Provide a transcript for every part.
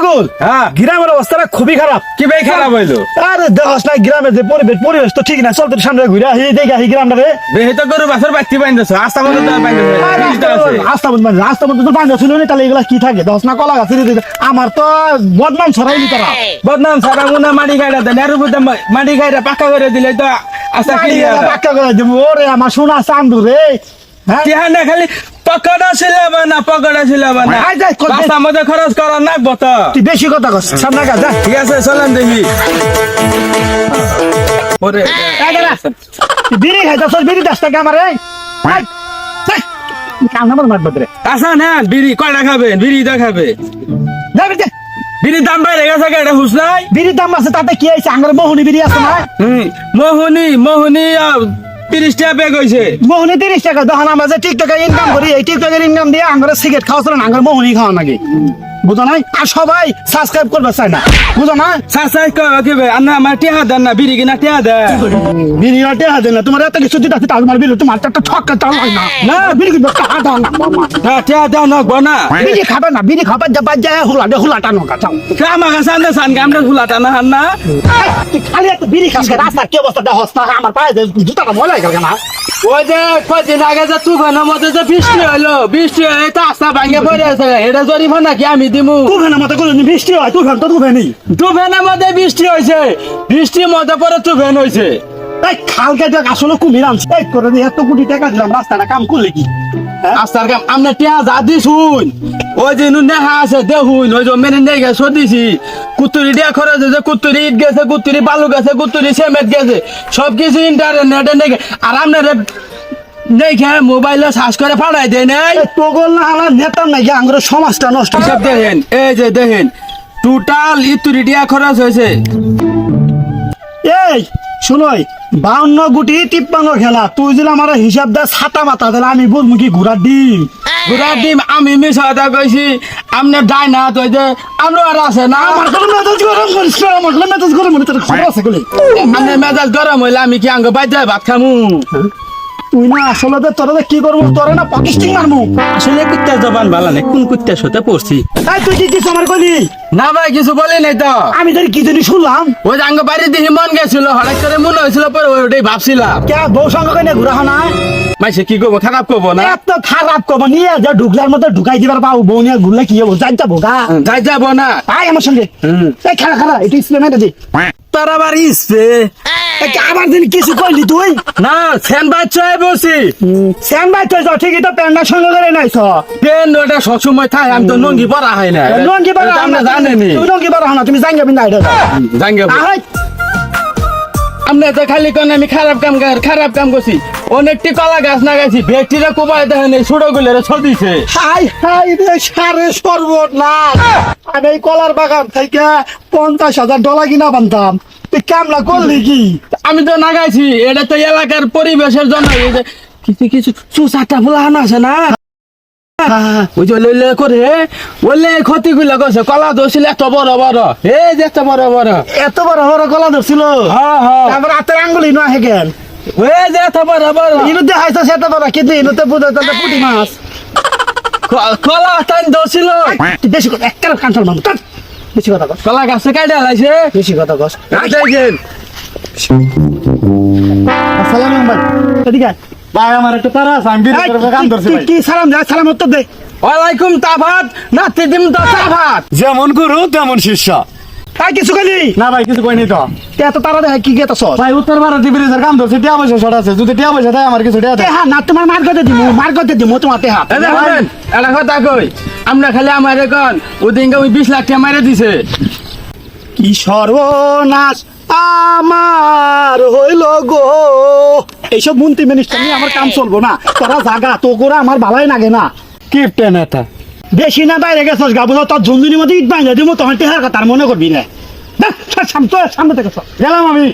রবিকুল হ্যাঁ। গ্রামের অবস্থাটা খুবই খারাপ। কি ভাই খারাপ হইল? আরে দেখস না গ্রামের যে পরিবেশ পরিবেশ তো ঠিক না। চল তোর সামনে ঘুরে আসি দেখে আসি গ্রামটা রে বেহে তো গরু বাছর বাচ্চি বাইন্দেছ আস্তা মতো তো বাইন্দেছ রাস্তা বন্ধ রাস্তা বন্ধ তো পাঁচ ছিল না তাহলে এগুলা কি থাকে? দশ না কলা গাছ আমার তো বদনাম ছড়াইনি তারা। বদনাম সারা মুনা মাটি খাইরা দেন। এর উপর মাটি খাইরা পাকা করে দিলে তো আশা কি বাক্কা করে দেবো। ওরে আমার সোনা চান্দু রে। হ্যাঁ। খালি পকড়া ছিলাবে না পকড়া ছিলাবে না? আয় যাই, কর- বাসা মধ্যে খরচ করা না বত। তুই বেশি কথা কস সামনে গা যা। ঠিক আছে চলেন দেখি। ওরে বিড়ি খাইতাছ বিড়ি দশ টাকা আমার এই। এই, এই, কাম নাম্বার মারবে রে আসা না বিড়ি কয়টা খাবেন? বিড়ি তো খাবে। যা বেটে বিড়ির দাম বাইরে গেছে এটা হুস নাই? বিড়ির দাম আছে তাতে কি হয়েছে? আঙ্গুর মোহনি বিড়ি আছে না? হুম, মোহনী মোহনী তিরিশ টাকা বেগ হয়েছে মোহনি তিরিশ টাকা। তখন আমরা যে টিকটকে ইনকাম করি, এই টিকটকের ইনকাম দিয়ে আমরা সিগারেট খাওয়া না আমরা মোহনি খাওয়া নাকি। বুঝো নাই? আর সবাই সাবস্ক্রাইব করবে চাই না। বুঝো না? সাসাই কবে আন্না আমার টিহা দেন না বিড়ি কিনা টিহা দেন। বিড়ি আটে হাতে না তোমার এত কিছু দিতে আছে তোমার বিড়ি তোমার একটা ছক্কা চাল হয় না। না বিড়ি কিন্তু টাকা দাও না। হ্যাঁ টিহা দেন না গনা বিড়ি খাবে না বিড়ি খাবে যা বাজে হুলা দে হুলা টানো কা চাও আমার কাছে আনতে সান গামটা ফুলাটা না হান না খালি একটা বিড়ি খাস রাস্তা কি অবস্থা? দেখ হস্তা আমার পায়ে দে জুতাটা ময়লা গেল না ওই যে কদিন আগে যে তুফানের মধ্যে যে বৃষ্টি হইল বৃষ্টি হয়ে তো আস্তা ভাঙে পড়ে আছে। এটা জরিফা নাকি আমি দিমু। তুই ফেনা মতো বৃষ্টি হয় তুই ফেন তো তুই ফেনি তুফানের মধ্যে বৃষ্টি হয়েছে। বৃষ্টির মধ্যে পরে তুফান হয়েছে। এই আসলে কুমির আনছে। এই করে এত কোটি টাকা দিলাম রাস্তাটা কাম করলে কি? আস্তার কাম আমরা টিয়া যা দিছুন। ওই যে নেহা আছে দেখুন ওই যে মেনে নিয়ে গেছে দিছি কুতুরি দিয়া খরচ হয়েছে কুতুরি ইট গেছে কুতুরি বালু গেছে কুতুরি সেমেট গেছে সব কিছু ইন্টারনেটে আর আপনারা নেই খেয়ে মোবাইলে সার্চ করে পাঠাই দেয় নাই। তোগল না হালা নেতার নাকি আঙ্গুর সমাজটা নষ্ট। সব দেখেন এই যে দেখেন টোটাল ইতুরি দিয়া খরচ হয়েছে। এই শুনই বাউন্ন গুটি তিপ্পান্ন খেলা। তুই যদি আমার হিসাব দে ছাতা মাথা দিলে আমি বুঝব কি ঘোড়ার ডিম? ঘুরা ডিম আমি মিস হতা কইছি আপনার ডাই না তো যে আমরা আর আছে না। আমার কোনো মেজাজ গরম করিস না আমার মেজাজ গরম মনে তোর খবর আছে গুলি আপনার মেজাজ গরম হইলে আমি কি আঙ্গ বাইতে ভাত খামু? তুই না আসলে তো তোরা কি করব তোরা না পাকিস্তান মারমু আসলে কুত্তার জবান ভালো নেই কোন কুত্তার সাথে পড়ছি? এই তুই কি কিছু আমার কইলি না ভাই কিছু বলি নাই তো। আমি তোর কি জানি শুনলাম। ওই যে বাড়ি দেখি মন গেছিল হঠাৎ করে মনে হয়েছিল পরে ওইটাই ভাবছিলাম। কে বউ সঙ্গে কইনে ঘুরা না? মাইসে কি করব খারাপ করব না? এত খারাপ কব নিয়ে যা ঢুকলার মধ্যে ঢুকাই দিবার পাবো বউ নিয়ে ঘুরলে কি হব? যাই যাব গা। যাই যাব না। আয় আমার সঙ্গে। খারা খারা একটু স্প্রে মেরে দি। তার আবার এই আবার দিন কিছু কইলি তুই? না বাচ্চায় বসি। ঠিকই তো প্যান্ডার সঙ্গে করে ওটা সবসময় থাকে আমি তো নঙ্গি পরা হয় না। লঙ্গি বারা আপনি জানেনি লঙ্গি বারা না তুমি জাঙ্গা বিন্দা এটা। জাঙ্গে আপনি তো খালি কোন আমি খারাপ কাম খারাপ কাম করছি। অনেকটি কলা গাছ না গেছি ব্যক্তিরা কোপায় দেখেন এই ছোটগুলো ছদিছে হাই হাই রে সারে সর্বনাশ। আমি এই কলার বাগান থেকে পঞ্চাশ হাজার ডলার কিনা বানতাম। তুই কামলা করলি কি? আমি তো না গাইছি এটা তো এলাকার পরিবেশের জন্য। কিছু কিছু সুসারটা ফুলানো আছে না? ওই যে লইলে করে ওলে ক্ষতি গুলো করছে কলা দোষিল এত বড় বড়। এই যে এত বড় বড়। এত বড় বড় কলা ধরছিল? হ্যাঁ হ্যাঁ। তারপর হাতের আঙ্গুলি নয় হেগেন ওই যে এত বড় বড়। ইনু দেখাইছ সেটা বড় কিন্তু ইনুতে বুঝে তাহলে পুটি মাছ? কলা বেশি একটা মানুষ বেশি কথা কস কলা গাছে লাইছে? বেশি কথা কস আসসালামু আলাইকুম এদিকে। ভাই আমার একটু তারা আছে আমি বিরতি কাম ধরছি ভাই। কি সালাম যা সালাম উত্তর দে। ওয়ালাইকুম তাফাত নাতি দিম তো তাফাত। যেমন গুরু তেমন শিষ্য। তাই কিছু গেলি না ভাই কিছু কইনি তো। তে এত তারা দেখে কি গেত সস ভাই উত্তর ভারত ব্রিজের কাম ধরছি টিয়া পয়সা শর্ট আছে। যদি টিয়া পয়সা দেয় আমার কিছু টিয়া দেয়। তেহা না তোমার মার গতে দিমু মার গতে দিমু তোমার তেহা এই দেখেন কথা কই? আমরা খালি আমার এখন ওদিনকে ওই বিশ লাখ টাকা মারে দিছে। কি সর্বনাশ আমার হইল গো। এইসব মন্ত্রী মিনিস্টার নিয়ে আমার কাম চলবো না। তোরা জাগা তো করে আমার ভালাই লাগে না। কিপটেন এটা। বেশি না বাইরে গেছস গাবো তোর ঝুনঝুনির মধ্যে ইট বাইরে দিব তখন টেহার কথা মনে করবি না। সামনে থেকে গেলাম আমি।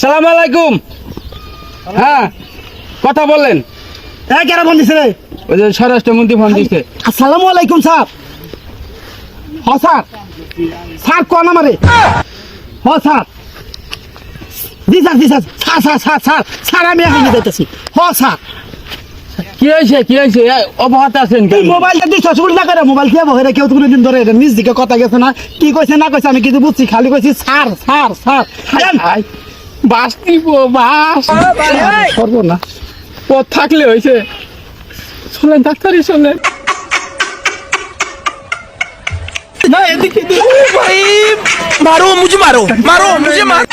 সালাম আলাইকুম। হ্যাঁ কথা বললেন। এই কেন ফোন দিছে রে? ওই যে স্বরাষ্ট্রমন্ত্রী ফোন দিছে। আসসালামু আলাইকুম স্যার। হ স্যার। স্যার কোন আমারে হ স্যার। জি স্যার জি sir. Sir sir sir sir আমি এখানে যাইতেছি। স্যার। কি হয়েছে কি হয়েছে? আছেন তুই মোবাইলটা তুই শ্বশুর না করে মোবাইল খেয়ে বহে কেউ তো ধরে এটা নিজ কথা গেছে না। কি কইছে না কইছে আমি কিছু বুঝছি খালি কইছি স্যার স্যার স্যার। বাস দিব বাস। করব না। পথ থাকলে হয়েছে। শোনেন ডাক্তারই শোনেন। না এদিকে ভাই মারো মুঝে মারো মারো মুঝে মারো।